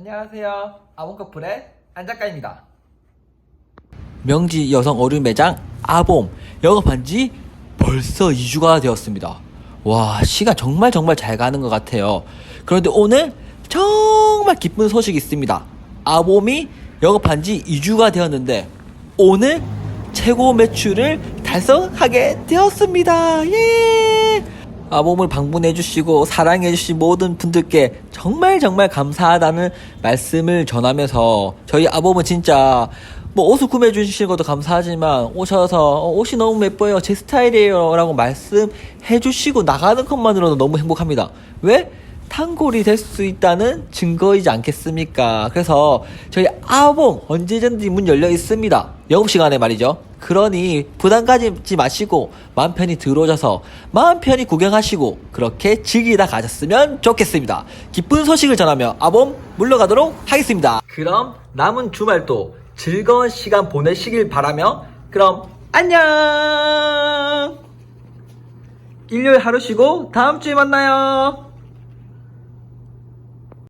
안녕하세요. 아몬커플의 안작가입니다. 명지 여성 어른 매장 아봄 영업한 지 벌써 2주가 되었습니다. 와, 시간 정말 정말 잘 가는 것 같아요. 그런데 오늘 정말 기쁜 소식이 있습니다. 아봄이 영업한 지 2주가 되었는데 오늘 최고 매출을 달성하게 되었습니다. 예! 아봄을 방문해 주시고 사랑해 주신 모든 분들께 정말 정말 감사하다는 말씀을 전하면서 저희 아봄은 진짜 뭐 옷을 구매해 주시는 것도 감사하지만 오셔서 어, 옷이 너무 예뻐요. 제 스타일이에요. 라고 말씀해 주시고 나가는 것만으로도 너무 행복합니다. 왜? 탄골이 될 수 있다는 증거이지 않겠습니까? 그래서 저희 아봄 언제든지 문 열려 있습니다. 영업 시간에 말이죠 그러니 부담 가지지 마시고 마음 편히 들어오셔서 마음 편히 구경하시고 그렇게 즐기다 가셨으면 좋겠습니다. 기쁜 소식을 전하며 아봄 물러가도록 하겠습니다. 그럼 남은 주말도 즐거운 시간 보내시길 바라며 그럼 안녕! 일요일 하루 쉬고 다음 주에 만나요